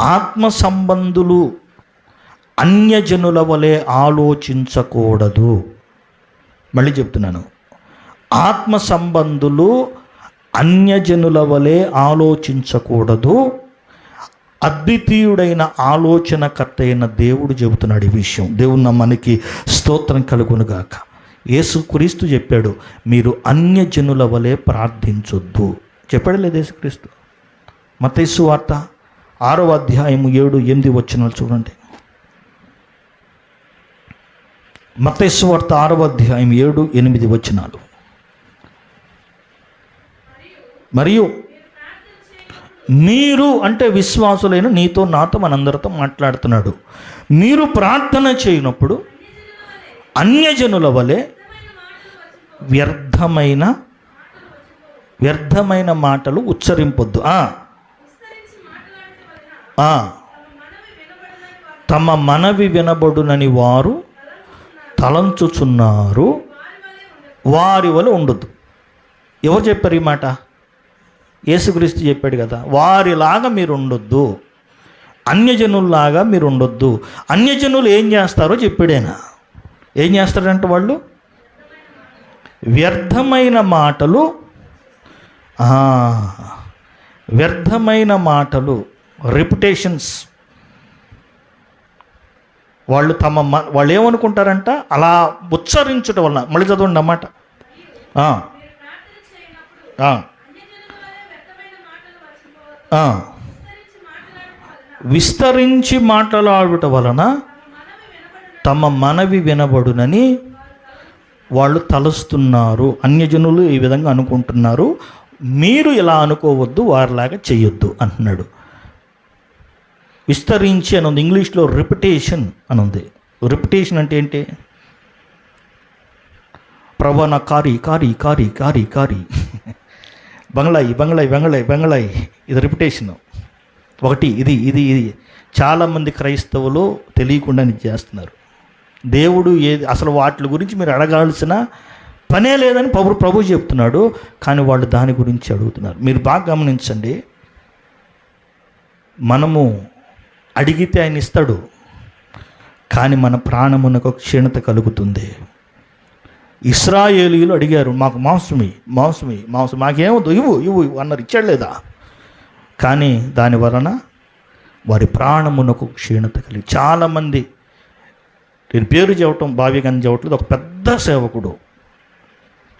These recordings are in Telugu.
ఆత్మ సంబంధులు అన్యజనుల వలె ఆలోచించకూడదు. మళ్ళీ చెప్తున్నాను. ఆత్మ సంబంధులు అన్యజనుల వలె ఆలోచించకూడదు. అద్వితీయుడైన ఆలోచనకర్త అయిన దేవుడు చెబుతున్నాడు ఈ విషయం. దేవుని మనకి స్తోత్రం కలుగునుగాక. యేసుక్రీస్తు చెప్పాడు మీరు అన్యజనుల వలె ప్రార్థించొద్దు. చెప్పాడు లేదు యేసుక్రీస్తు? మతైసు వార్త? ఆరవ అధ్యాయము ఏడు ఎనిమిది వచ్చినాలు చూడండి. మతేశ్వర్త ఆరవ అధ్యాయం ఏడు ఎనిమిది వచ్చినాలు మరియు మీరు అంటే విశ్వాసులైన నీతో నాతో మనందరితో మాట్లాడుతున్నాడు. మీరు ప్రార్థన చేయనప్పుడు అన్యజనుల వలె వ్యర్థమైన వ్యర్థమైన మాటలు ఉచ్చరింపొద్దు. తమ మనవి వినబడునని వారు తలంచుచున్నారు. వారి వల్ల ఉండొద్దు. ఎవరు చెప్పారు ఈ మాట? యేసుక్రీస్తు చెప్పాడు కదా వారిలాగా మీరు ఉండొద్దు. అన్యజనుల్లాగా మీరు ఉండొద్దు. అన్యజనులు ఏం చేస్తారో చెప్పాడేనా? ఏం చేస్తారంటే వాళ్ళు? వ్యర్థమైన మాటలు వ్యర్థమైన మాటలు రెప్యుటేషన్స్ వాళ్ళు తమ వాళ్ళు ఏమనుకుంటారంట? అలా ఉచ్చరించడం వలన. మళ్ళీ చదవండి అన్నమాట విస్తరించి మాట్లాడటం వలన తమ మనవి వినబడునని వాళ్ళు తలుస్తున్నారు. అన్యజనులు ఈ విధంగా అనుకుంటున్నారు. మీరు ఇలా అనుకోవద్దు వారిలాగా చేయొద్దు అంటున్నాడు. విస్తరించి అని ఉంది. ఇంగ్లీష్లో రిపిటేషన్ అని ఉంది. రిపిటేషన్ అంటే ఏంటి? ప్రభా నా కారి కారి కారి కారి కారి. బంగ్లాయి బంగ్లాయి బంగ్లాయి బంగ్లాయి. ఇది రిపిటేషన్ ఒకటి ఇది ఇది ఇది. చాలామంది క్రైస్తవులు తెలియకుండా చేస్తున్నారు. దేవుడు ఏది అసలు వాటి గురించి మీరు అడగాల్సిన పనే లేదని ప్రభు ప్రభు చెప్తున్నాడు. కానీ వాళ్ళు దాని గురించి అడుగుతున్నారు. మీరు బాగా గమనించండి. మనము అడిగితే ఆయన ఇస్తాడు. కానీ మన ప్రాణమునకు క్షీణత కలుగుతుంది. ఇస్రాయేలీలు అడిగారు మాకు మాంసమి మాంసమి మాంసం మాకేమో ఇవ్వు ఇవ్వు అన్నారు. ఇచ్చాడు లేదా? కానీ దాని వలన వారి ప్రాణమునకు క్షీణత కలిగి చాలామంది నేను పేరు చెప్పటం భావ్యగాన్ని చెప్పట్లేదు ఒక పెద్ద సేవకుడు.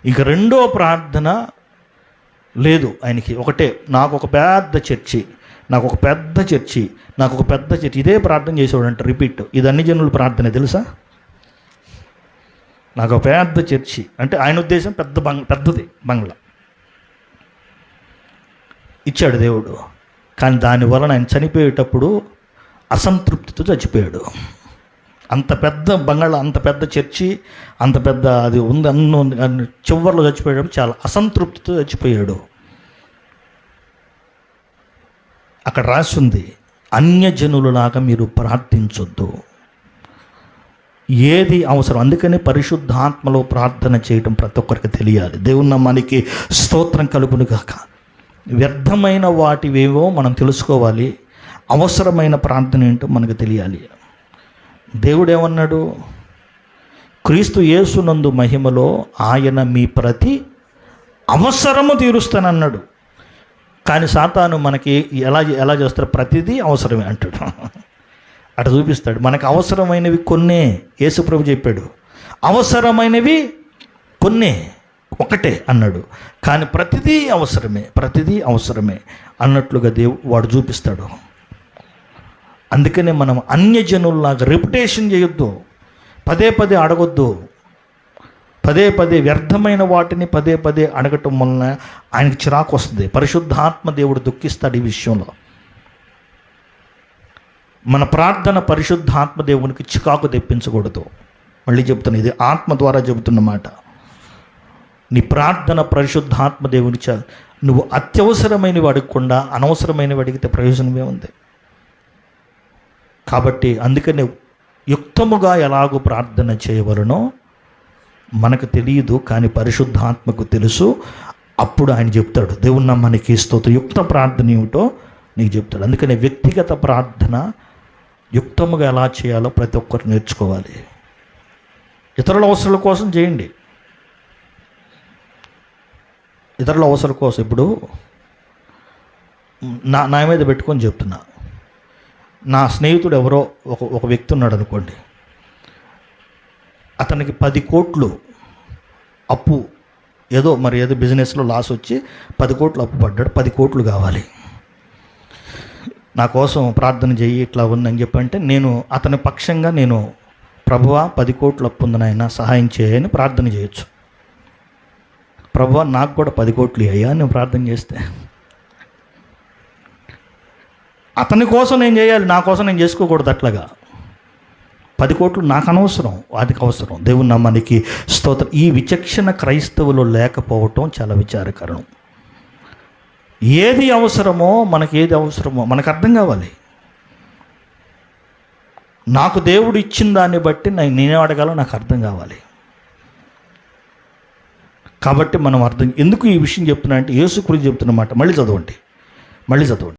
ఇక రెండో ప్రార్థన లేదు ఆయనకి. ఒకటే నాకు ఒక పెద్ద చర్చి. నాకు ఒక పెద్ద చర్చి నాకు ఒక పెద్ద చర్చి. ఇదే ప్రార్థన చేసేవాడంట రిపీట్. ఇది అన్ని జనులు ప్రార్థన తెలుసా? నాకు ఒక పెద్ద చర్చి. అంటే ఆయన ఉద్దేశం పెద్ద బంగ్ పెద్దది బంగ్లా. ఇచ్చాడు దేవుడు. కానీ దాని వలన ఆయన చనిపోయేటప్పుడు అసంతృప్తితో చచ్చిపోయాడు. అంత పెద్ద బంగాళ అంత పెద్ద చర్చి అంత పెద్ద అది ఉంది అన్ను ఉంది అన్ని చివరిలో చచ్చిపోయాడు. చాలా అసంతృప్తితో చచ్చిపోయాడు. అక్కడ రాసి ఉంది అన్యజనులలాగా మీరు ప్రార్థించొద్దు. ఏది అవసరం? అందుకని పరిశుద్ధాత్మలో ప్రార్థన చేయడం ప్రతి ఒక్కరికి తెలియాలి. దేవుని మనకి స్తోత్రం కలుగును కాక వ్యర్థమైన వాటివేవో మనం తెలుసుకోవాలి. అవసరమైన ప్రార్థన ఏంటో మనకు తెలియాలి. దేవుడేమన్నాడు? క్రీస్తు యేసునందు మహిమలో ఆయన మీ ప్రతి అవసరము తీరుస్తానన్నాడు. కానీ సాతాను మనకి ఎలా ఎలా చేస్తారు ప్రతిదీ అవసరమే అంటాడు. అటు చూపిస్తాడు. మనకు అవసరమైనవి కొన్నే. యేసుప్రభు చెప్పాడు. అవసరమైనవి కొన్నే. ఒకటే అన్నాడు. కానీ ప్రతిదీ అవసరమే. ప్రతిదీ అవసరమే అన్నట్లుగా దేవు వాడు చూపిస్తాడు. అందుకనే మనం అన్యజనుల్లాగా రెప్యుటేషన్ చేయొద్దు. పదే పదే అడగొద్దు. పదే పదే వ్యర్థమైన వాటిని పదే పదే అడగటం వలన ఆయనకి చిరాకు వస్తుంది. పరిశుద్ధాత్మ దేవుడు దుఃఖిస్తాడు ఈ విషయంలో. మన ప్రార్థన పరిశుద్ధాత్మ దేవునికి చికాకు తెప్పించకూడదు. మళ్ళీ చెప్తున్నా ఇది ఆత్మ ద్వారా చెబుతున్న మాట. నీ ప్రార్థన పరిశుద్ధాత్మ దేవుని చ నువ్వు అత్యవసరమైనవి అడగకుండా అనవసరమైనవి అడిగితే ప్రయోజనమే ఉంది. కాబట్టి అందుకనే యుక్తముగా ఎలాగో ప్రార్థన చేయవలనో మనకు తెలియదు కానీ పరిశుద్ధాత్మకు తెలుసు. అప్పుడు ఆయన చెప్తాడు దేవున్న మనకి స్తోత్ర. యుక్త ప్రార్థన ఏమిటో నీకు చెప్తాడు. అందుకని వ్యక్తిగత ప్రార్థన యుక్తముగా ఎలా చేయాలో ప్రతి ఒక్కరు నేర్చుకోవాలి. ఇతరుల అవసరాల కోసం చేయండి. ఇతరుల అవసరం కోసం. ఇప్పుడు నా నా మీద పెట్టుకొని చెప్తున్నా. నా స్నేహితుడు ఎవరో ఒక ఒక వ్యక్తి ఉన్నాడు అనుకోండి. అతనికి పది కోట్లు అప్పు ఏదో మరి ఏదో బిజినెస్లో లాస్ వచ్చి పది కోట్లు అప్పు పడ్డాడు. పది కోట్లు కావాలి. నా కోసం ప్రార్థన చెయ్యి ఇట్లా ఉందని చెప్పంటే నేను అతని పక్షంగా నేను ప్రభువ పది కోట్లు అప్పు ఉంది నాయన సహాయం చేయని ప్రార్థన చేయొచ్చు. ప్రభువ నాకు కూడా పది కోట్లు అయ్యా నేను ప్రార్థన చేస్తే. అతని కోసం నేను చేయాలి నా కోసం నేను చేసుకోకూడదు అట్లాగా. పది కోట్లు నాకు అనవసరం వాటికి అవసరం దేవుని నమ్మనికి స్తోత్రం. ఈ విచక్షణ క్రైస్తవులు లేకపోవటం చాలా విచారకరం. ఏది అవసరమో మనకి ఏది అవసరమో మనకు అర్థం కావాలి. నాకు దేవుడు ఇచ్చిన దాన్ని బట్టి నేను నేనే అడగాలో నాకు అర్థం కావాలి. కాబట్టి మనం అర్థం ఎందుకు ఈ విషయం చెప్తున్నా అంటే యేసు గురించి చెప్తున్నమాట మళ్ళీ చదవండి. మళ్ళీ చదవండి.